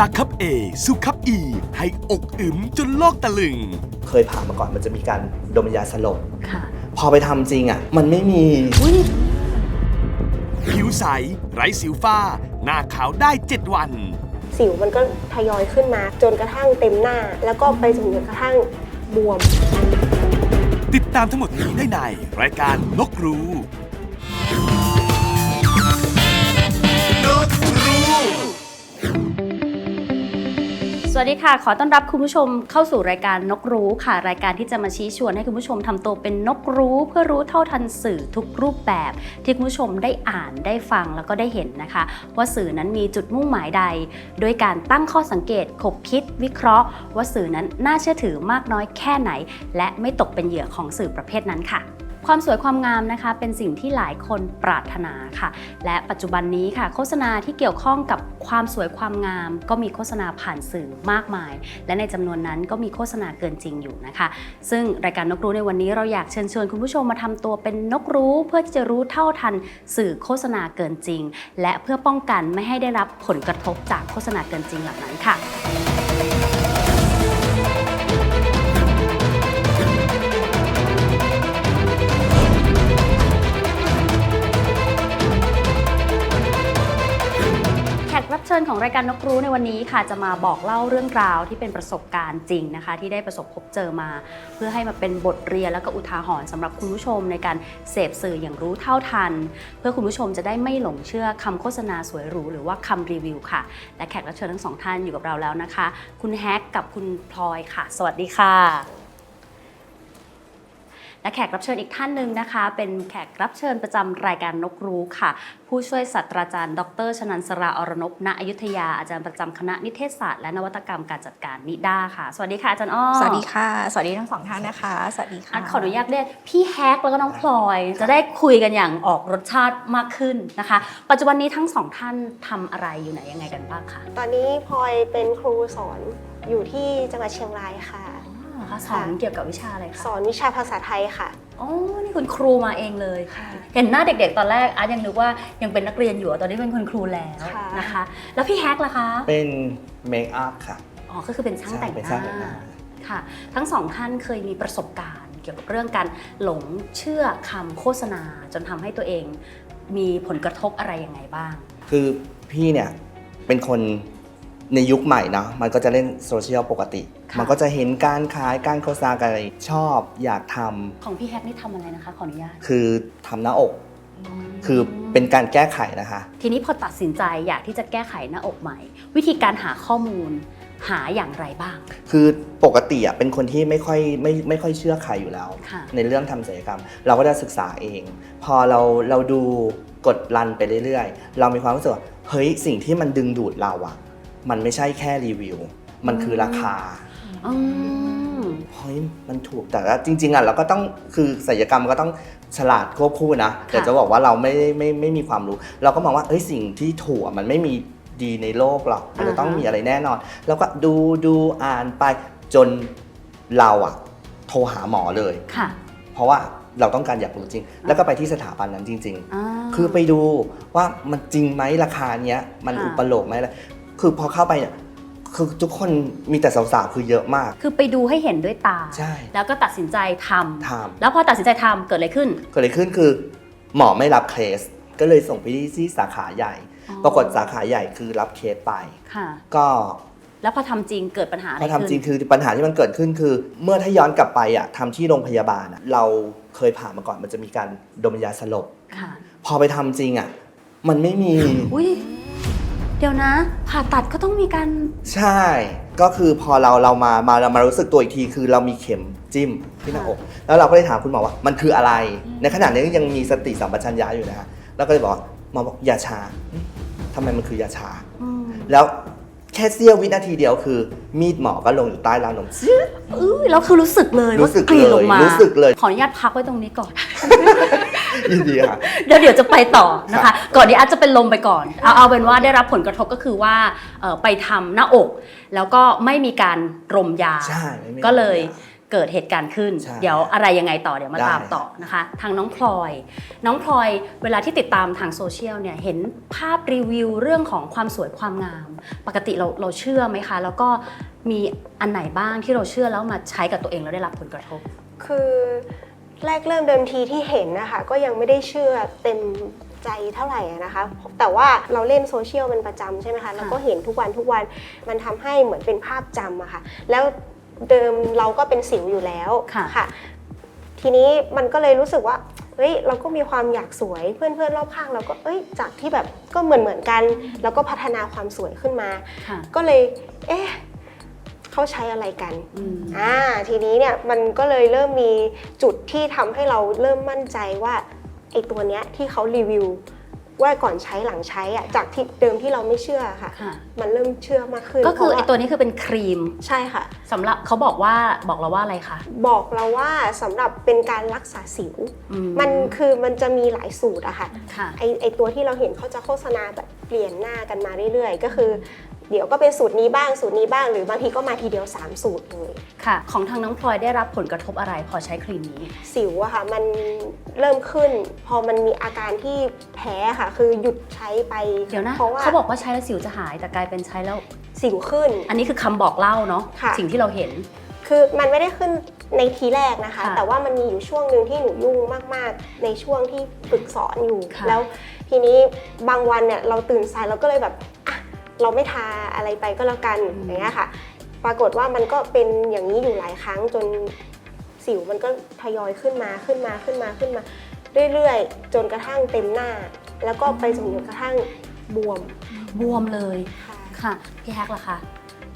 จากคัพ A สู่คัพ E ให้อกอึมจนโลกตะลึง เคยผ่ามาก่อนมันจะมีการดมยาสลบ ค่ะ พอไปทำจริงอะ มันไม่มีอุ้ยผิวใส ไร้สิวฝ้า หน้าขาวได้ 7 วัน สิวมันก็ทยอยขึ้นมา จนกระทั่งเต็มหน้า แล้วก็ไปจนกระทั่งบวม ติดตามทั้งหมดนี้ได้ในรายการนกรู้ วัสดีค่ะ ขอต้อนรับคุณผู้ชมเข้าสู่รายการนกรู้ค่ะ รายการที่จะมาชี้ชวนให้คุณผู้ชมทำตัวเป็นนกรู้เพื่อรู้เท่าทันสื่อทุกรูปแบบ ที่คุณผู้ชมได้อ่านได้ฟังแล้วก็ได้เห็นนะคะ ว่าสื่อนั้นมีจุดมุ่งหมายใด โดยการตั้งข้อสังเกตขบคิดวิเคราะห์ ว่าสื่อนั้นน่าเชื่อถือมากน้อยแค่ไหน และไม่ตกเป็นเหยื่อของสื่อประเภทนั้นค่ะ ความสวยความงามนะคะเป็นสิ่งที่หลายคนปรารถนาค่ะ และปัจจุบันนี้ค่ะ โฆษณาที่เกี่ยวข้องกับความสวยความงาม ก็มีโฆษณาผ่านสื่อมากมาย และในจำนวนนั้นก็มีโฆษณาเกินจริงอยู่นะคะ ซึ่งรายการนกรู้ในวันนี้เราอยากเชิญชวนคุณผู้ชมมาทำตัวเป็นนกรู้ เพื่อที่จะรู้เท่าทันสื่อโฆษณาเกินจริง และเพื่อป้องกันไม่ให้ได้รับผลกระทบจากโฆษณาเกินจริงเหล่านั้นค่ะ รับเชิญของรายการนกรู้ในวันนี้ค่ะ จะมาบอกเล่าเรื่องราวที่เป็นประสบการณ์จริงนะคะ ที่ได้ประสบพบเจอมา เพื่อให้มาเป็นบทเรียนแล้วก็อุทาหรณ์สำหรับคุณผู้ชมในการเสพสื่ออย่างรู้เท่าทัน เพื่อคุณผู้ชมจะได้ไม่หลงเชื่อคำโฆษณาสวยหรูหรือว่าคำรีวิวค่ะ และแขกรับเชิญทั้งสองท่านอยู่กับเราแล้วนะคะ คุณแฮกกับคุณพลอยค่ะ สวัสดีค่ะ และแขกรับเชิญอีกท่านหนึ่งนะคะ เป็นแขกรับเชิญประจำรายการนกรู้ค่ะ ผู้ช่วยศาสตราจารย์ ดรชนันสราอรนพณอยุธยาอาจารย์ประจำคณะนิเทศศาสตร์และนวัตกรรมการจัดการนิด้าค่ะ สวัสดีค่ะอาจารย์อ้อสวัสดีค่ะ สวัสดีทั้งสองท่านนะคะ สวัสดีค่ะอะขออนุญาตเรียกพี่แฮกแล้วก็น้องพลอย จะได้คุยกันอย่างออกรสชาติมากขึ้นนะคะ ปัจจุบันนี้ทั้งสองท่านทำอะไรอยู่ไหนยังไงกันบ้างคะตอนนี้พลอยเป็นครูสอนอยู่ที่จังหวัดเชียงรายค่ะ อ๋อคะสอนเกี่ยวกับวิชาอะไรคะสอนวิชาภาษาไทยค่ะ อ๋อนี่คุณครูมาเองเลย ค่ะ เห็นหน้าเด็กๆ ตอนแรกอาร์ตยังนึกว่ายังเป็นนักเรียนอยู่อะตอนนี้เป็นคุณครูแล้วค่ะ นะคะ แล้วพี่แฮกล่ะคะเป็นเมคอัพค่ะอ๋อก็คือเป็นช่างแต่งเป็นหช่างแต่งหน้าน้าค่ะ ทั้งสองท่านเคยมีประสบการณ์ เกี่ยวกับเรื่องการหลงเชื่อคำโฆษณา จนทำให้ตัวเอง มีผลกระทบอะไรยังไงบ้าง คือพี่เนี่ยเป็นคน ในยุคใหม่เนาะมันก็จะเล่นโซเชียลปกติ ค่ะมันก็จะเห็นการขายการโฆษณากันอะไรชอบอยากทำของพี่แฮกนี่ทำอะไรนะคะ ขออนุญาตคือทำหน้าอก คือเป็นการแก้ไขนะคะ ทีนี้พอตัดสินใจอยากที่จะแก้ไขหน้าอกใหม่ วิธีการหาข้อมูล หาอย่างไรบ้าง คือปกติอะเป็นคนที่ไม่ค่อยไม่ไม่ค่อยเชื่อใครอยู่แล้ว ค่ะ ในเรื่องทำศัลยกรรม เราก็จะศึกษาเอง พอเราเราดูกดรันไปเรื่อยๆ เรามีความรู้สึกว่าเฮ้ยสิ่งที่มันดึงดูดเราอะ มันไม่ใช่แค่รีวิว มันคือราคาอืมเฮ้ยมันถูกแต่ว่าจริง ๆอะเราก็ต้องคือศัลยกรรมก็ต้องฉลาดควบคู่นะแต่จะบอกว่าเราไม่ได้ไม่ไม่มีความรู้ เราก็มองว่าเอ้ยสิ่งที่ถูกอะมันไม่มีดีในโลกหรอกมันจะต้องมีอะไรแน่นอน แล้วก็ดูดูอ่านไปจนเราอะโทรหาหมอเลย ค่ะ เพราะว่าเราต้องการอยากรู้จริง แล้วก็ไปที่สถาบันนั้นจริงาๆคือไปดูว่ามันจริงไหมราคาเนี้ยมันค่ะอุปโลกไหมอะไร คือพอเข้าไปเนี่ยคือทุกคนมีแต่สาวๆคือเยอะมาก คือไปดูให้เห็นด้วยตา ใช่แล้วก็ตัดสินใจทำทำ แล้วพอตัดสินใจทำเกิดอะไรขึ้น เกิดอะไรขึ้นคือหมอไม่รับเคส ก็เลยส่งไปที่ที่สาขาใหญ่ อ๋อ ปรากฏสาขาใหญ่คือรับเคสไป ค่ะ ก็แล้วพอทำจริงเกิดปัญหาอะไรพอขึ้นทำจริงคือปัญหาที่มันเกิดขึ้นคือ เมื่อถ้าย้อนกลับไปอะทำที่โรงพยาบาลอะเราเคยผ่านมาก่อนมันจะมีการดมยาสลบ ค่ะ พอไปทำจริงอะ มันไม่มี อุ้ย เดี๋ยวนะ ผ่าตัดก็ต้องมีการใช่ ก็คือพอเราเรามามาเรามารู้สึกตัวอีกที คือเรามีเข็มจิ้มที่หน้าอกแล้วเราก็เลยถามคุณหมอว่ามันคืออะไร ในขณะนี้ยังมีสติสัมปชัญญะอยู่นะฮะแล้วก็เลยบอกว่าหมอบอกยาชาอืมทำไมมันคือยาชาอืมแล้ว แค่เสี้ยววินาทีเดียวคือ มีดหมอก็ลงอยู่ใต้ราวนม อื้อแล้วคือรู้สึกเลยรู้สึกว่ากรีดลงมาเลยรู้สึกเลย ขออนุญาตพักไว้ตรงนี้ก่อน ยินดีค่ะ เดี๋ยวเดี๋ยวจะไปต่อนะครัคะ บก่อนนี้อาจจะเป็นลมไปก่อน เอาเอาเป็นว่าได้รับผลกระทบก็คือว่าเอ่อไปทำหน้าอก แล้วก็ไม่มีการรมยา ใช่ไม่มีก็เลยยาเเกิดเหตุการณ์ขึ้นใช่เดี๋ยวอะไรยังไงต่อเดี๋ยวมาได้ตามต่อนะคะ ทางน้องพลอย น้องพลอยเวลาที่ติดตามทางโซเชียลเนี่ยเห็นภาพรีวิวเรื่องของความสวยความงาม ปกติเราเราเชื่อไหมคะ แล้วก็มีอันไหนบ้างที่เราเชื่อแล้วมาใช้กับตัวเองแล้วได้รับผลกระทบ คือแรกเริ่มเดิมทีที่เห็นนะคะก็ยังไม่ได้เชื่อเต็มใจเท่าไหร่อะนะคะ แต่ว่าเราเล่นโซเชียลเป็นประจำใช่ไหมคะแล้วก็เห็นทุกวันทุกวันมันทำให้เหมือนเป็นภาพจำอะค่ะแล้ว เดิมเราก็เป็นสิวอยู่แล้วค่ะ ทีนี้มันก็เลยรู้สึกว่าเฮ้ยเราก็มีความอยากสวยเพื่อนๆรอบข้างเราก็เอ้ยจากที่แบบก็เหมือนเหมือนๆกัน แล้วก็พัฒนาความสวยขึ้นมา ค่ะ ก็เลย เอ๊ะเขาใช้อะไรกัน อืม อ่าทีนี้เนี่ยมันก็เลยเริ่มมีจุดที่ทำให้เราเริ่มมั่นใจว่าไอ้ตัวเนี้ยที่เขารีวิว ว่าก่อนใช้หลังใช้อะจากที่เดิมที่เราไม่เชื่อค่ะ ค่ะ มันเริ่มเชื่อมากขึ้นก็คือเพไอราะาตัวนี้คือเป็นครีมใช่ค่ะ สำหรับเขาบอกว่าบอกเราว่าอะไรคะบอกเราว่าสำหรับเป็นการรักษาสิว อืมันคือมันจะมีหลายสูตรอะค่ะ ค่ะ ไอไอตัวที่เราเห็นเขาจะโฆษณาแบบเปลี่ยนหน้ากันมาเรื่อยๆ ก็คือ เดี๋ยวก็เป็นสูตรนี้บ้างสูตรนี้บ้าง หรือบางทีก็มาทีเดียว 3 สูตรเลยค่ะ ของทางน้องพลอยได้รับผลกระทบอะไรพอใช้ครีมนี้ สิวอะค่ะ มันเริ่มขึ้น พอมันมีอาการที่แพ้ค่ะ คือหยุดใช้ไปเดี๋ยวนะเพราะว่าเขาบอกว่าใช้แล้วสิวจะหายแต่กลายเป็นใช้แล้วสิวขึ้น อันนี้คือคำบอกเล่าเนาะค่ะ สิ่งที่เราเห็น คือมันไม่ได้ขึ้นในทีแรกนะคะ ค่ะแต่ว่ามันมีอยู่ช่วงหนึ่งที่หนูยุ่งมากๆ ในช่วงที่ฝึกสอนอยู่ ค่ะแล้วทีนี้บางวันเนี่ยเราตื่นสายเราก็เลยแบบอะ เราไม่ทาอะไรไปก็แล้วกันอย่างเงี้ยค่ะ ปรากฏว่ามันก็เป็นอย่างนี้อยู่หลายครั้งจนสิวมันก็ทยอยขึ้นมาขึ้นมาขึ้นมาขึ้นมา เรื่อยๆ จนกระทั่งเต็มหน้า แล้วก็ไปจนกระทั่งบวมบวมเลยค่ะค่ะพี่แฮกล่ะคะ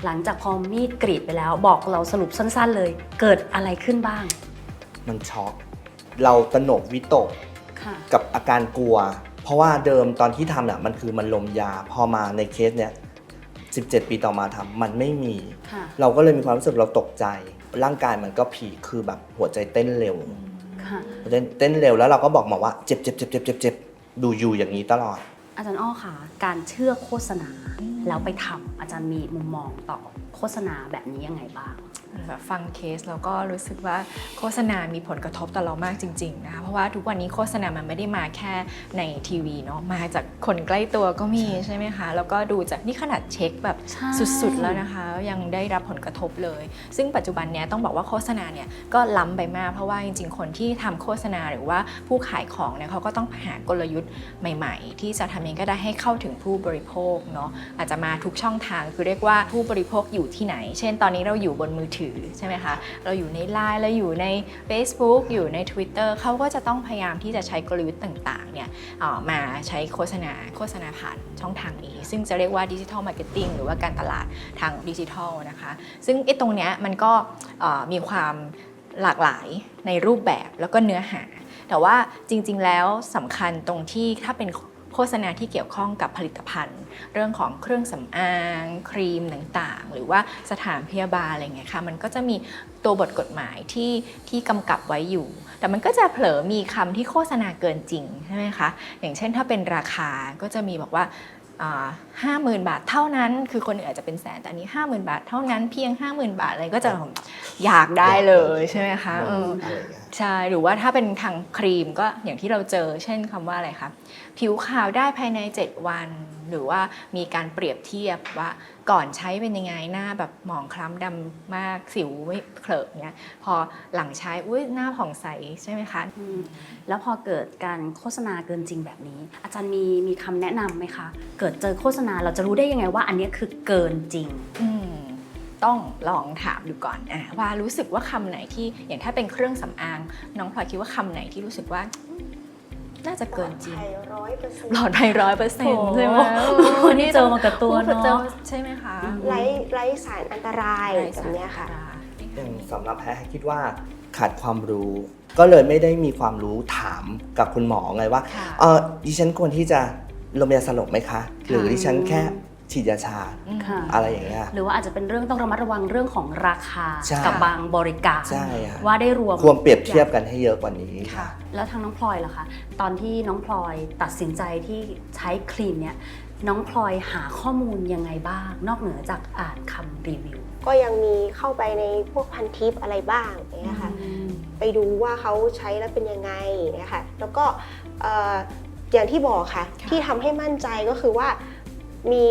หลังจากพอมีดกรีดไปแล้วบอกเราสรุปสั้น ๆ เลย เกิดอะไรขึ้นบ้าง มันช็อกเราตระหนกวิตกค่ะกับอาการกลัวเพ ราะว่าเดิมตอนที่ทำเนี่ยมันคือมันลมยาพอมาในเคสเนี่ย17 ปีต่อมาทำมันไม่มี ค่ะ เราก็เลยมีความรู้สึกเราตกใจ ร่างกายมันก็ผีคือแบบหัวใจเต้นเร็ว ค่ะ เต้นเต้นเร็วแล้วเราก็บอกหมอว่าเจ็บเจ็บเจ็บเจ็บเจ็บเจ็บดูอยู่อย่างนี้ตลอด อาจารย์อ้อค่ะ การเชื่อโฆษณาแล้วไปทำอาจารย์มีมุมมองต่อโฆษณาแบบนี้ยังไงบ้าง แบบฟังเคสแล้วก็รู้สึกว่าโฆษณามีผลกระทบต่อเรามากจริง ๆ นะคะ เพราะว่าทุกวันนี้โฆษณามันไม่ได้มาแค่ในทีวีเนาะมาจากคนใกล้ตัวก็มีใช่ไหมคะ แล้วก็ดูจากนี่ขนาดเช็คแบบใช่สุดๆแล้วนะคะ ยังได้รับผลกระทบเลย ซึ่งปัจจุบันเนี้ยต้องบอกว่าโฆษณาเนี่ยก็ล้ำไปมากเพราะว่าจริง ๆ คนที่ทำโฆษณาหรือว่าผู้ขายของเนี่ยเขาก็ต้องหากลยุทธ์ใหม่ ๆ ที่จะทำยังไงก็ได้ให้เข้าถึงผู้บริโภคเนาะอาจจะมาทุกช่องทางคือเรียกว่าผู้บริโภคอยู่ที่ไหน เช่น ตอนนี้เราอยู่บนมือถือใช่ไหมคะ เราอยู่ใน Line เราอยู่ใน Facebook อยู่ใน Twitter เขาก็จะต้องพยายามที่จะใช้กลยุทธ์ต่างๆเนี่ยออมาใช้โฆษณาโฆษณาผ่านช่องทางนี้ ซึ่งจะเรียกว่าดิจิทัลมาร์เก็ตติ้งหรือว่าการตลาดทางดิจิทัลนะคะ ซึ่งไอ้ตรงเนี้ยมันก็มีความหลากหลายในรูปแบบแล้วก็เนื้อหา แต่ว่าจริงๆแล้วสำคัญตรงที่ถ้าเป็น โฆษณาที่เกี่ยวข้องกับผลิตภัณฑ์ เรื่องของเครื่องสำอางครีมต่างๆ หรือว่าสถานพยาบาลอะไรเงี้ยค่ะมันก็จะมีตัวบทกฎหมายที่ที่กำกับไว้อยู่ แต่มันก็จะเผลอมีคำที่โฆษณาเกินจริงใช่ไหมคะอย่างเช่นถ้าเป็นราคาก็จะมีบอกว่าห้าหมื่นบาทเท่านั้น คือคนอื่นอาจจะเป็นแสนแต่อันนี้ห้าหมื่นบาทเท่านั้นเพียงห้าหมื่นบาทอะไรก็จะอยากได้เลยใช่ไหมคะ เอออะไรอย่างเงี้ยใช่หรือว่าถ้าเป็นทางครีมก็อย่างที่เราเจอ เช่นคำว่าอะไรคะผิวขาวได้ภายใน 7 วัน หรือว่ามีการเปรียบเทียบว่าก่อนใช้เป็นยังไงหน้าแบบหมองคล้ำดำมากสิวไม่เคลอะเนี้ยพอหลังใช้อุ้ยหน้าผ่องใสใช่ไหมคะ อืมแล้วพอเกิดการโฆษณาเกินจริงแบบนี้ อาจารย์มีมีคำแนะนำไหมคะ เกิดเจอโฆษณาเราจะรู้ได้ยังไงว่าอันเนี้ยคือเกินจริง อืม ต้องลองถามดูก่อนอะว่ารู้สึกว่าคำไหนที่อย่างถ้าเป็นเครื่องสำอาง น้องพลอยคิดว่าคำไหนที่รู้สึกว่าอืมน่าจะเกินจริงร้อยเปอร์เซ็นปลอดภัยร้อยเปอร์เซ็นต์ใช่ไหมโอ้นี่เจอมากับตัวเนอะจอใช่ไหมคะไร้ไร้สารอันตรายแบบเนี้ยค่ะอย่างสำหรับแพทย์คิดว่าขาดความรู้ก็เลยไม่ได้มีความรู้ถามกับคุณหมอไงว่าค่ะเออดิฉันควรที่จะลมยาสลบไหมคะ หรือดิฉันแค่ ฉีดยาชาอืมค่ะอะไรอย่างเงี้ย หรือว่าอาจจะเป็นเรื่องต้องระมัดระวังเรื่องของราคาใช่กับบางบริการ ใช่อะว่าได้รวมควรเปรียบเทียบกันให้เยอะกว่านี้ค่ะ แล้วทางน้องพลอยล่ะคะ ตอนที่น้องพลอยตัดสินใจที่ใช้ครีมเนี้ยน้องพลอยหาข้อมูลยังไงบ้าง นอกเหนือจากอ่านคำรีวิวก็ยังมีเข้าไปในพวกพันทิปอะไรบ้างอย่างเงี้ยค่ะ ไปดูว่าเขาใช้แล้วเป็นยังไงเนี่ยค่ะแล้วก็เอ่ออย่างที่บอกค่ะค่ะที่ทำให้มั่นใจก็คือว่า มี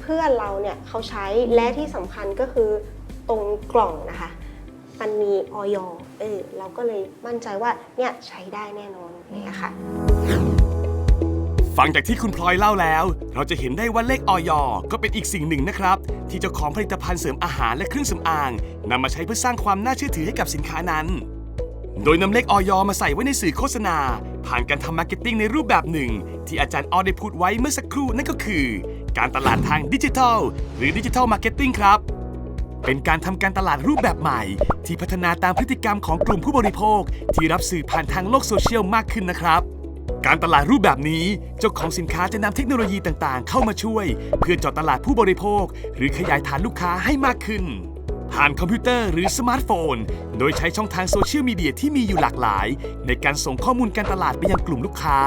เพื่อนเราเนี่ยเขาใช้และที่สำคัญก็คือตรงกล่องนะคะ มันมีออยเออเราก็เลยมั่นใจว่าเนี่ยใช้ได้แน่นอนเนี่ยค่ะ ฟังจากที่คุณพลอยเล่าแล้ว เราจะเห็นได้ว่าเลขออยก็เป็นอีกสิ่งหนึ่งนะครับ ที่เจ้าของผลิตภัณฑ์เสริมอาหารและเครื่องสำอางนำมาใช้เพื่อสร้างความน่าเชื่อถือให้กับสินค้านั้น โดยนำเลขออยมาใส่ไว้ในสื่อโฆษณา ผ่านการทำมาร์เก็ตติ้งในรูปแบบหนึ่ง ที่อาจารย์ออได้พูดไว้เมื่อสักครู่นั่นก็คือ การตลาดทางดิจิทัล หรือดิจิทัลมาร์เก็ตติ้งครับ เป็นการทำการตลาดรูปแบบใหม่ ที่พัฒนาตามพฤติกรรมของกลุ่มผู้บริโภค ที่รับสื่อผ่านทางโลกโซเชียลมากขึ้นนะครับการตลาดรูปแบบนี้เจ้าของสินค้าจะนำเทคโนโลยีต่างๆ เข้ามาช่วย เพื่อเจาะตลาดผู้บริโภค หรือขยายฐานลูกค้าให้มากขึ้น ผ่านคอมพิวเตอร์หรือสมาร์ทโฟน โดยใช้ช่องทางโซเชียลมีเดียที่มีอยู่หลากหลาย ในการส่งข้อมูลการตลาดไปยังกลุ่มลูกค้า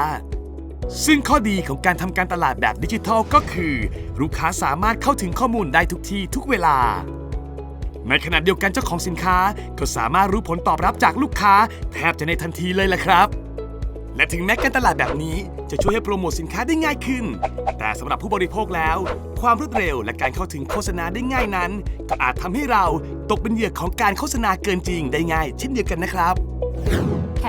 ซึ่งข้อดีของการทำการตลาดแบบดิจิทัลก็คือ ลูกค้าสามารถเข้าถึงข้อมูลได้ทุกที่ทุกเวลา ในขณะเดียวกันเจ้าของสินค้าก็สามารถรู้ผลตอบรับจากลูกค้า แทบจะในทันทีเลยแหละครับ และถึงแม้การตลาดแบบนี้จะช่วยให้โปรโมทสินค้าได้ง่ายขึ้น แต่สำหรับผู้บริโภคแล้ว ความรวดเร็วและการเข้าถึงโฆษณาได้ง่ายนั้น ก็อาจทำให้เราตกเป็นเหยื่อของการโฆษณาเกินจริงได้ง่าย เช่นเดียวกันนะครับ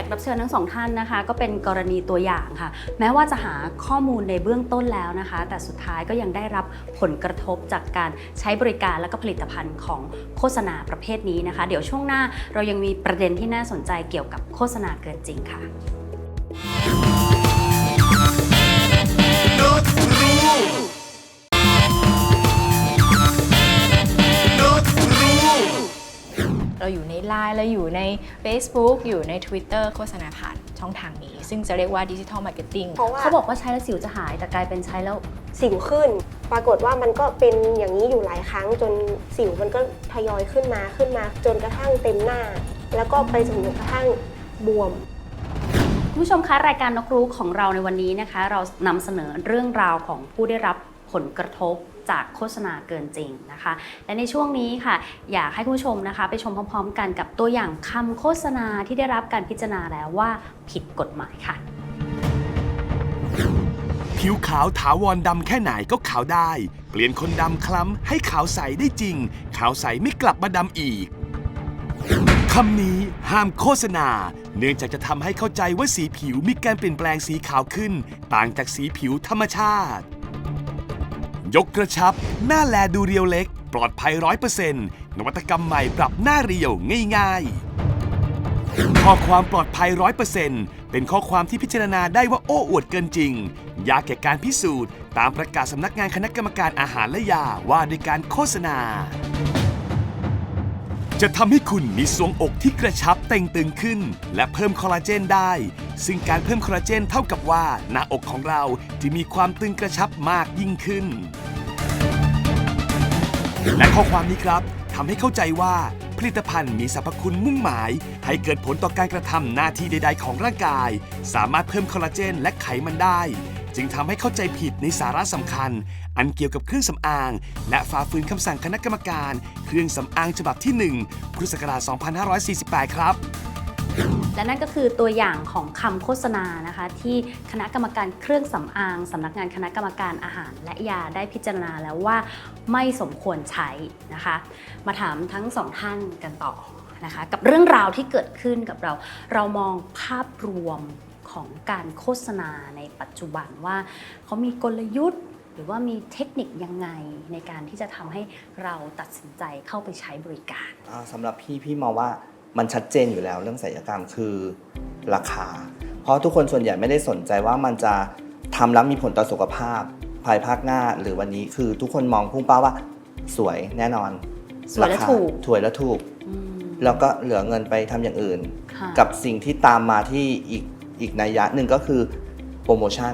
กรับเชิญทั้งสองท่านนะคะ ก็เป็นกรณีตัวอย่างค่ะ แม้ว่าจะหาข้อมูลในเบื้องต้นแล้วนะคะ แต่สุดท้ายก็ยังได้รับผลกระทบจากการใช้บริการและก็ผลิตภัณฑ์ของโฆษณาประเภทนี้นะคะ เดี๋ยวช่วงหน้าเรายังมีประเด็นที่น่าสนใจเกี่ยวกับโฆษณาเกินจริงค่ะเราอยู่ใน Line เราอยู่ใน Facebook อยู่ใน Twitter โฆษณาผ่านช่องทางนี้ ซึ่งจะเรียกว่าดิจิทัลมาร์เก็ตติ้งเพราะว่าเขาบอกว่าใช้แล้วสิวจะหายแต่กลายเป็นใช้แล้วสิวขึ้น ปรากฏว่ามันก็เป็นอย่างนี้อยู่หลายครั้งจนสิวมันก็ทยอยขึ้นมาขึ้นมา จนกระทั่งเต็มหน้า แล้วก็ไปจนกระทั่งบวมคุณผู้ชมคะรายการนกรู้ของเราในวันนี้นะคะ เรานำเสนอเรื่องราวของผู้ได้รับผลกระทบ จากโฆษณาเกินจริงนะคะ และในช่วงนี้ค่ะ อยากให้คุณผู้ชมนะคะ ไปชมพร้อม ๆ กันกับตัวอย่างคำโฆษณาที่ได้รับการพิจารณาแล้วว่าผิดกฎหมายค่ะ ผิวขาวถาวรดำแค่ไหนก็ขาวได้ เปลี่ยนคนดำคล้ำให้ขาวใสได้จริง ขาวใสไม่กลับมาดำอีกคำนี้ห้ามโฆษณา เนื่องจากจะทำให้เข้าใจว่าสีผิวมีการเปลี่ยนแปลงสีขาวขึ้น ต่างจากสีผิวธรรมชาติ ยกกระชับ หน้าแลดูเรียวเล็ก ปลอดภัยร้อยเปอร์เซ็นต์นวัตกรรมใหม่ปรับหน้าเรียวง่ายๆ ข้อความปลอดภัยร้อยเปอร์เซ็นต์เป็นข้อความที่พิจารณาได้ว่าโอ้อวดเกินจริง ยากแก่การพิสูจน์ ตามประกาศสำนักงานคณะกรรมการอาหารและยาว่าด้วยการโฆษณา จะทำให้คุณมีทรวงอกที่กระชับเต่งตึงขึ้น และเพิ่มคอลลาเจนได้ ซึ่งการเพิ่มคอลลาเจนเท่ากับว่า หน้าอกของเราจะมีความตึงกระชับมากยิ่งขึ้น และข้อความนี้ครับทำให้เข้าใจว่าผลิตภัณฑ์มีสรรพคุณมุ่งหมาย ให้เกิดผลต่อการกระทำหน้าที่ใด ๆ ของร่างกาย สามารถเพิ่มคอลลาเจนและไขมันได้ จึงทำให้เข้าใจผิดในสาระสำคัญ อันเกี่ยวกับเครื่องสำอาง และฝ่าฝืนคำสั่งคณะกรรมการ เครื่องสำอางฉบับที่ 1 พุทธศักราช 2548 ครับ และนั่นก็คือตัวอย่างของคำโฆษณานะคะ ที่คณะกรรมการเครื่องสำอางสำนักงานคณะกรรมการอาหาร และยาได้พิจารณาแล้วว่าไม่สมควรใช้นะคะ มาถามทั้งสองท่านกันต่อนะคะ กับเรื่องราวที่เกิดขึ้นกับเรา เรามองภาพรวม ของการโฆษณาในปัจจุบันว่าเขามีกลยุทธ์ หรือว่ามีเทคนิคยังไงในการที่จะทำให้เราตัดสินใจเข้าไปใช้บริการอ่าสำหรับพี่พี่มองว่ามันชัดเจนอยู่แล้วเรื่องศัลยกรรมคือราคา เพราะทุกคนส่วนใหญ่ไม่ได้สนใจว่ามันจะทำแล้วมีผลต่อสุขภาพ ภายภาคหน้าหรือวันนี้คือทุกคนมองพุ่งเป้าว่า สวยแน่นอนสวยและราคาถูกถวยและถูก อืม แล้วก็เหลือเงินไปทำอย่างอื่น ค่ะ กับสิ่งที่ตามมาที่อีก อีกนัยยะหนึ่งก็คือโปรโมชั่น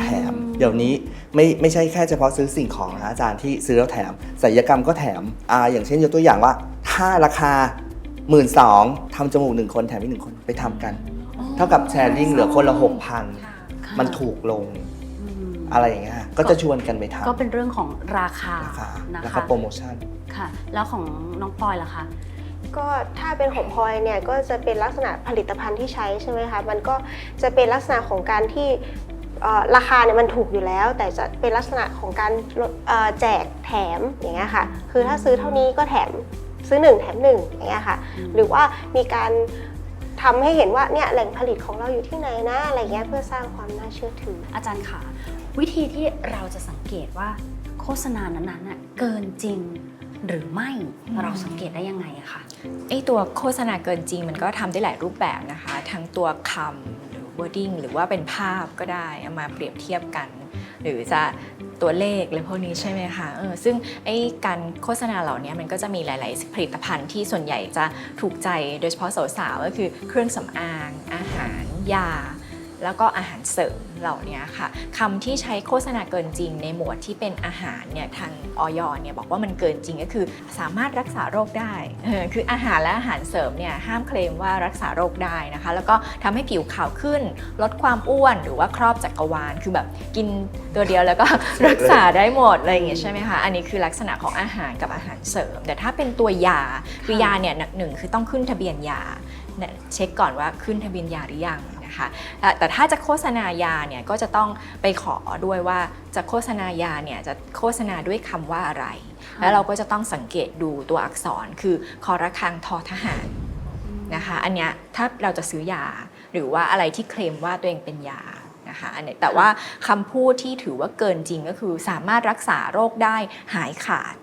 แถมอืมเดี๋ยวนี้ไม่ไม่ใช่แค่เฉพาะซื้อสิ่งของนะอาจารย์ที่ซื้อแล้วแถมศัลยกรรมก็แถมอ่าอย่างเช่นยกตัวอย่างว่า ถ้าราคา1 2ื่นทำจมูกหนึ่งคนแถมอีกหนึ่งคนไปทำกัน เท่ากับแชร์ลิงเหลือคนละหกพันค่ะมันถูกลงอืมอะไรอย่างเงี้ยก็จะชวนกันไปทำก็เป็นเรื่องของราคาราคานะราคะคาโปรโมชั่นค่ะ แล้วของน้องพลอยล่ะคะ ก็ถ้าเป็นของพลอยเนี่ยก็จะเป็นลักษณะผลิตภัณฑ์ที่ใช้ใช่ไหมคะมันก็จะเป็นลักษณะของการที่เอ่อราคาเนี่ยมันถูกอยู่แล้ว แต่จะเป็นลักษณะของการลดเอ่อแจกแถมอย่างเงี้ยค่ะคือถ้าซื้อเท่านี้ก็แถมซื้อ 1 แถม1อย่างเงี้ยค่ะหรือว่ามีการทำให้เห็นว่าเนี่ยแหล่งผลิตของเราอยู่ที่ไหนนะอะไรเงี้ยเพื่อสร้างความน่าเชื่อถือ อาจารย์ค่ะ วิธีที่เราจะสังเกตว่าโฆษณานั้นๆน่ะเกินจริง หรือไม่อืมเราสังเกตได้ยังไงอะคะไอตัวโฆษณาเกินจริงมันก็ทำได้หลายรูปแบบนะคะ ทั้งตัวคำหรือ wording หรือว่าเป็นภาพก็ได้เอามาเปรียบเทียบกัน หรือจะตัวเลขอะไรพวกนี้ใช่ไหมคะเออซึ่งไอการโฆษณาเหล่านี้มันก็จะมีหลาย ๆ ผลิตภัณฑ์ที่ส่วนใหญ่จะถูกใจโดยเฉพาะสาวๆก็คือเครื่องสำอาง อาหาร ยา แล้วก็อาหารเสริมเหล่านี้ค่ะคำที่ใช้โฆษณาเกินจริงในหมวดที่เป็นอาหารเนี่ยทางออยเนี่ยบอกว่ามันเกินจริงก็คือ สามารถรักษาโรคได้คืออาหารและอาหารเสริมเนี่ยห้ามเคลมว่ารักษาโรคได้นะคะ แล้วก็ทำให้ผิวขาวขึ้น ลดความอ้วนหรือว่าครอบจักรวาลคือแบบกินตัวเดียวแล้วก็รักษาได้หมดอะไรอย่างเงี้ยใช่ไหมคะอันนี้คือลักษณะของอาหารกับอาหารเสริม แต่ถ้าเป็นตัวยาคือยาเนี่ยหนึ่งคือต้องขึ้นทะเบียนยาเนี่ยเช็คก่อนว่าขึ้นทะเบียนยาหรือยัง นะคะแต่แต่ถ้าจะโฆษณายาเนี่ยก็จะต้องไปขอด้วยว่าจะโฆษณายาเนี่ยจะโฆษณาด้วยคำว่าอะไร แล้วเราก็จะต้องสังเกตดูตัวอักษรคือคอระฆังทอทหารนะคะอันเนี้ยถ้าเราจะซื้อยาหรือว่าอะไรที่เคลมว่าตัวเองเป็นยานะคะอันเนี้ยแต่ว่าคำพูดที่ถือว่าเกินจริงก็คือสามารถรักษาโรคได้หายขาด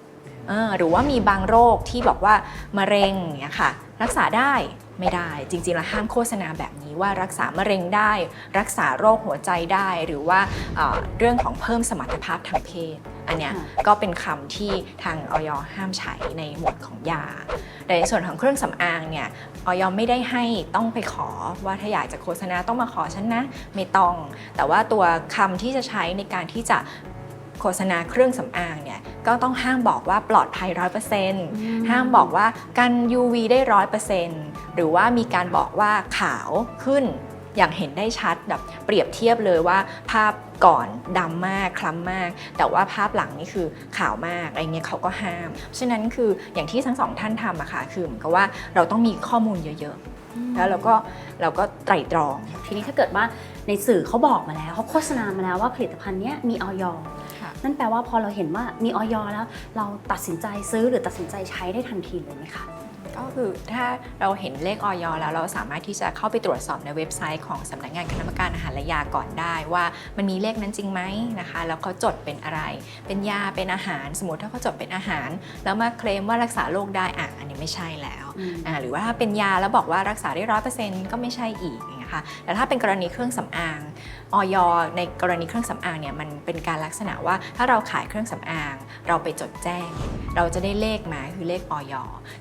เออหรือว่ามีบางโรคที่บอกว่ามะเร็งเนี่ยค่ะรักษาได้ ไม่ได้ จริงๆแล้วห้ามโฆษณาแบบนี้ว่ารักษามะเร็งได้ รักษาโรคหัวใจได้ หรือว่าเอ่อเรื่องของเพิ่มสมรรถภาพทางเพศ อันเนี้ยค่ะก็เป็นคำที่ทางออยห้ามใช้ในหมวดของยาแต่ในส่วนของเครื่องสำอางเนี่ยออยไม่ได้ให้ต้องไปขอว่าถ้าอยากจะโฆษณาต้องมาขอฉันนะไม่ต้อง แต่ว่าตัวคำที่จะใช้ในการที่จะโฆษณาเครื่องสำอางเนี่ยก็ต้องห้ามบอกว่าปลอดภัยร้อยเปอร์เซ็นต์ห้ามบอกว่ากัน UV ได้ร้อยเปอร์เซ็นต์ หรือว่ามีการบอกว่าขาวขึ้นอย่างเห็นได้ชัดแบบเปรียบเทียบเลยว่า ภาพก่อนดำมากคล้ำมาก แต่ว่าภาพหลังนี่คือขาวมากอะไรเงี้ยเขาก็ห้ามฉะนั้นคืออย่างที่ทั้งสองท่านทำอะค่ะคือเหมือนกับว่าเราต้องมีข้อมูลเยอะๆ แล้วเราก็เราก็ไตร่ตรอง ทีนี้ถ้าเกิดว่าในสื่อเขาบอกมาแล้วเขาโฆษณามาแล้วว่าผลิตภัณฑ์เนี้ยมีออยค่ะนั่นแปลว่าพอเราเห็นว่ามีออยแล้ว เราตัดสินใจซื้อหรือตัดสินใจใช้ได้ทันทีเลยไหมคะ ก็คือถ้าเราเห็นเลขออยแล้วเราสามารถที่จะเข้าไปตรวจสอบในเว็บไซต์ของสำนักงานคณะกรรมการอาหารและยาก่อนได้ ว่ามันมีเลขนั้นจริงไหมนะคะแล้วเขาจดเป็นอะไร เป็นยาเป็นอาหาร สมมติถ้าเขาจดเป็นอาหาร แล้วมาเคลมว่ารักษาโรคได้อะอันนี้ไม่ใช่แล้วหรือว่าถ้าเป็นยาแล้วบอกว่ารักษาได้ร้อยเปอร์เซ็นต์ก็ไม่ใช่อีก อย่างเงี้ยค่ะแต่ถ้าเป็นกรณีเครื่องสำอางออยในกรณีเครื่องสำอางเนี่ยมันเป็นการลักษณะว่าถ้าเราขายเครื่องสำอาง เราไปจดแจ้ง เราจะได้เลขมาคือเลขออย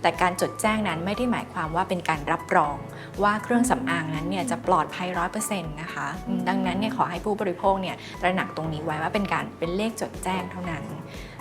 แต่การจดแจ้งนั้นไม่ได้หมายความว่าเป็นการรับรองว่าเครื่องสำอางนั้นเนี่ยจะปลอดภัยร้อยเปอร์เซ็นต์นะคะ ดังนั้นเนี่ยขอให้ผู้บริโภคเนี่ยตระหนักตรงนี้ไว้ว่าเป็นการเป็นเลขจดแจ้งเท่านั้น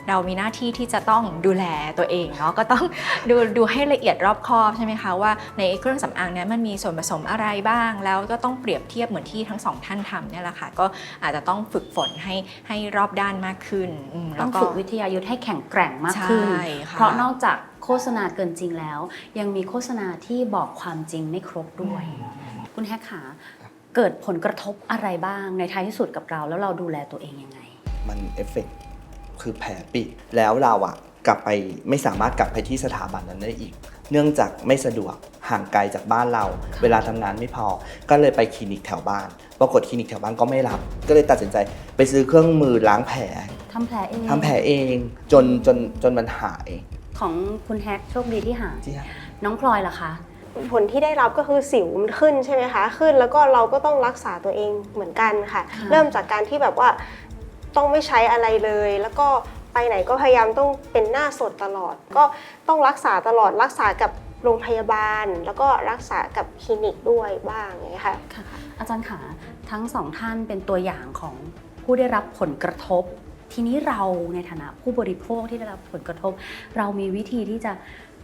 เรามีหน้าที่ที่จะต้องดูแลตัวเองเนาะก็ต้องดูดูให้ละเอียดรอบคอบใช่ไหมคะว่าในเครื่องสำอางเนี้มันมีส่วนผสมอะไรบ้าง แล้วก็ต้องเปรียบเทียบเหมือนที่ทั้งสองท่านทำเนี่ยแหละค่ะก็อาจจะต้องฝึกฝนให้ให้รอบด้านมากขึ้นมต้องแล้วก็ฝึกวิทยายุทธให้แข็งแกร่งมากขึ้นใช่ค่ะเพราะนอกจากโฆษณาเกินจริงแล้ว ยังมีโฆษณาที่บอกความจริงไม่ครบด้วย คุณแฮกขาเกิดผลกระทบอะไรบ้างในท้ายที่สุดกับเรา แล้วเราดูแลตัวเองยังไง มันเอฟเฟกต์ คือแผลปิดแล้วเราอะกลับไปไม่สามารถกลับไปที่สถาบันนั้นได้อีก เนื่องจากไม่สะดวกห่างไกลจากบ้านเรา เวลาทำงานไม่พอ ก็เลยไปคลินิกแถวบ้าน ปรากฏคลินิกแถวบ้านก็ไม่รับ ก็เลยตัดสินใจไปซื้อเครื่องมือล้างแผลทำแผลเองทำแผลเองจนจนจนมันหาย ของคุณแฮกโชคดีที่หายที่น้องพลอยล่ะคะ ผลที่ได้รับก็คือสิวมันขึ้นใช่ไหมคะ ขึ้นแล้วก็เราก็ต้องรักษาตัวเองเหมือนกันค่ะ ค่ะ เริ่มจากการที่แบบว่า ต้องไม่ใช้อะไรเลย แล้วก็ไปไหนก็พยายามต้องเป็นหน้าสดตลอด ก็ต้องรักษาตลอดรักษากับโรงพยาบาล แล้วก็รักษากับคลินิกด้วยบ้างอย่างเงี้ยค่ะ ค่ะอาจารย์ขาทั้งสองท่านเป็นตัวอย่างของผู้ได้รับผลกระทบ ทีนี้เราในฐานะผู้บริโภคที่ได้รับผลกระทบ เรามีวิธีที่จะ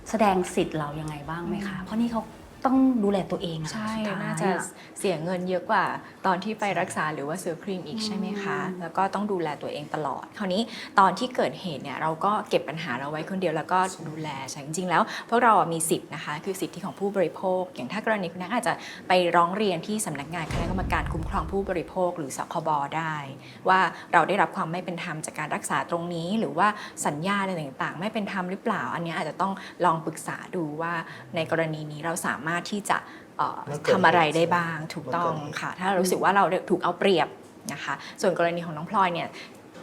แสดงสิทธิ์เรายังไงบ้างไหมคะ เพราะนี่เขา ต้องดูแลตัวเองอะใช่ สุดท้ยน่าจะอ เสียเงินเยอะกว่าตอนที่ไปรักษาหรือว่าซื้อครีมอีกใช่ไหมคะ อืมแล้วก็ต้องดูแลตัวเองตลอด คราวนี้ตอนที่เกิดเหตุเนี่ยเราก็เก็บปัญหาเราไว้คนเดียวแล้วก็ดูแลใช่จริงๆ แล้วพวกเราอะมีสิทธิ์นะคะ คือสิทธิของผู้บริโภค อย่างถ้ากรณีคุณนักอาจจะไปร้องเรียนที่สำนักงานคณะกรรมการคุ้มครองผู้บริโภค หรือสคบได้ ว่าเราได้รับความไม่เป็นธรรมจากการรักษาตรงนี้ หรือว่าสัญญาอะไรต่างๆ ไม่เป็นธรรมหรือเปล่า อันเนี้ยอาจจะต้องลองปรึกษาดูว่าในกรณีนี้เราสามารถที่จะเอ่อไม่เกินทำอะไรได้บ้างถูกต้องไม่เกินค่ะ ถ้าเรารู้สึกว่าเราถูกเอาเปรียบนะคะ ส่วนกรณีของน้องพลอยเนี่ย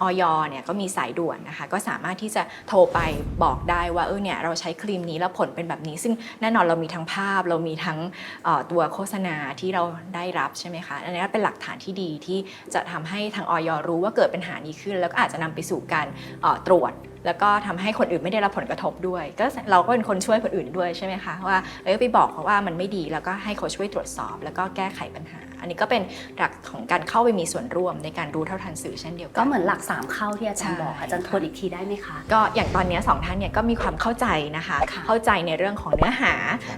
ออยเนี่ยก็มีสายด่วนนะคะ ก็สามารถที่จะโทรไปบอกได้ว่าเออเนี่ยเราใช้ครีมนี้แล้วผลเป็นแบบนี้ ซึ่งแน่นอนเรามีทั้งภาพ เรามีทั้งเอ่อตัวโฆษณาที่เราได้รับใช่ไหมคะอันนี้เป็นหลักฐานที่ดีที่จะทำให้ทางออยรู้ว่าเกิดปัญหานี้ขึ้น แล้วก็อาจจะนำไปสู่การเอ่อตรวจ แล้วก็ทำให้คนอื่นไม่ได้รับผลกระทบด้วย ก็เราก็เป็นคนช่วยคนอื่นด้วยใช่ไหมคะว่าเอ้ยไปบอกเขาว่ามันไม่ดีแล้วก็ให้เขาช่วยตรวจสอบ แล้วก็แก้ไขปัญหา อันนี้ก็เป็นหลักของการเข้าไปมีส่วนร่วมในการรู้เท่าทันสื่อเช่นเดียวกัก็เหมือนหลักสามเข้าที่อาจารย์ใช่บอกอาจารย์ทวนอีกทีได้ไหมคะก็อย่างตอนนี้สองท่านเนี่ยก็มีความเข้าใจนะคะค่ะเข้าใจในเรื่องของเนื้อหา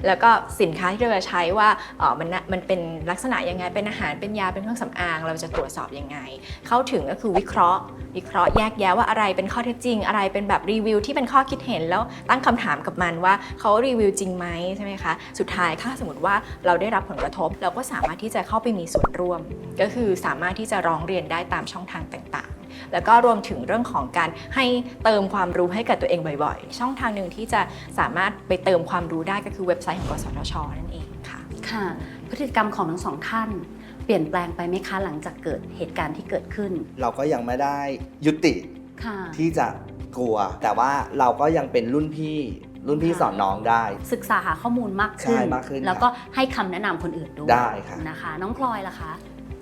แล้วก็สินค้าที่เราจะใช้ว่าเออมันน่ะมันเป็นลักษณะยังไงเป็นอาหารเป็นยาเป็นเครื่องสำอาง เราจะตรวจสอบยังไง เข้าถึงก็คือวิเคราะห์ วิเคราะห์แยกแยะว่าอะไรเป็นข้อเท็จจริงอะไรเป็นแบบรีวิวที่เป็นข้อคิดเห็นแล้วตั้งคำถามกับมันว่าเขารีวิวจริงไหมใช่ไหมคะสุดท้ายถ้าสมมติว่าเราได้รับผลกระทบ เราก็สามารถที่จะเข้าไปมีส่วนร่วม ก็คือสามารถที่จะร้องเรียนได้ตามช่องทางต่างๆ แล้วก็รวมถึงเรื่องของการให้เติมความรู้ให้กับตัวเองบ่อยๆ ช่องทางหนึ่งที่จะสามารถไปเติมความรู้ได้ก็คือเว็บไซต์ของกสทชนั่นเองค่ะค่ะ พฤติกรรมของทั้งสองท่านเปลี่ยนแปลงไปไหมคะหลังจากเกิดเหตุการณ์ที่เกิดขึ้น เราก็ยังไม่ได้ยุติค่ะที่จะ กลัว แต่ว่าเราก็ยังเป็นรุ่นพี่รุ่นพี่ค่ะสอนน้องได้ ศึกษาหาข้อมูลมากขึ้น ใช่มากขึ้นแล้วก็ให้คำแนะนำคนอื่นด้วยได้ค่ะนะคะ น้องพลอยล่ะคะ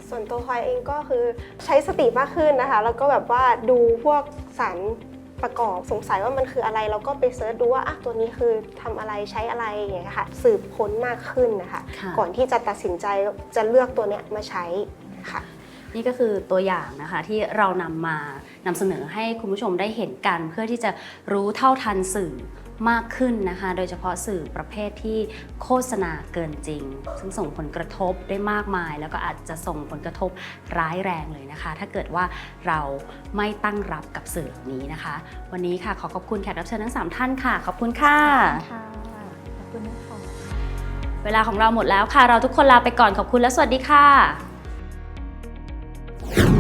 ส่วนตัวพลอยเองก็คือใช้สติมากขึ้นนะคะ แล้วก็แบบว่าดูพวกสารประกอบสงสัยว่ามันคืออะไร เราก็ไปเซิร์ชดูว่าอะตัวนี้คือทำอะไรใช้อะไรอย่างเงี้ยค่ะ สืบค้นมากขึ้นนะคะ ค่ะ ก่อนที่จะตัดสินใจจะเลือกตัวเนี้ยมาใช้ค่ะ นี่ก็คือตัวอย่างนะคะที่เรานำมานำเสนอให้คุณผู้ชมได้เห็นกัน เพื่อที่จะรู้เท่าทันสื่อมากขึ้นนะคะ โดยเฉพาะสื่อประเภทที่โฆษณาเกินจริง ซึ่งส่งผลกระทบได้มากมาย แล้วก็อาจจะส่งผลกระทบร้ายแรงเลยนะคะ ถ้าเกิดว่าเราไม่ตั้งรับกับสื่อเหล่านี้นะคะ วันนี้ค่ะขอขอบคุณแขกรับเชิญทั้งสามท่านค่ะ ขอบคุณค่ะ ค่ะ ขอบคุณนะคะ เวลาของเราหมดแล้วค่ะ เราทุกคนลาไปก่อนขอบคุณและสวัสดีค่ะ you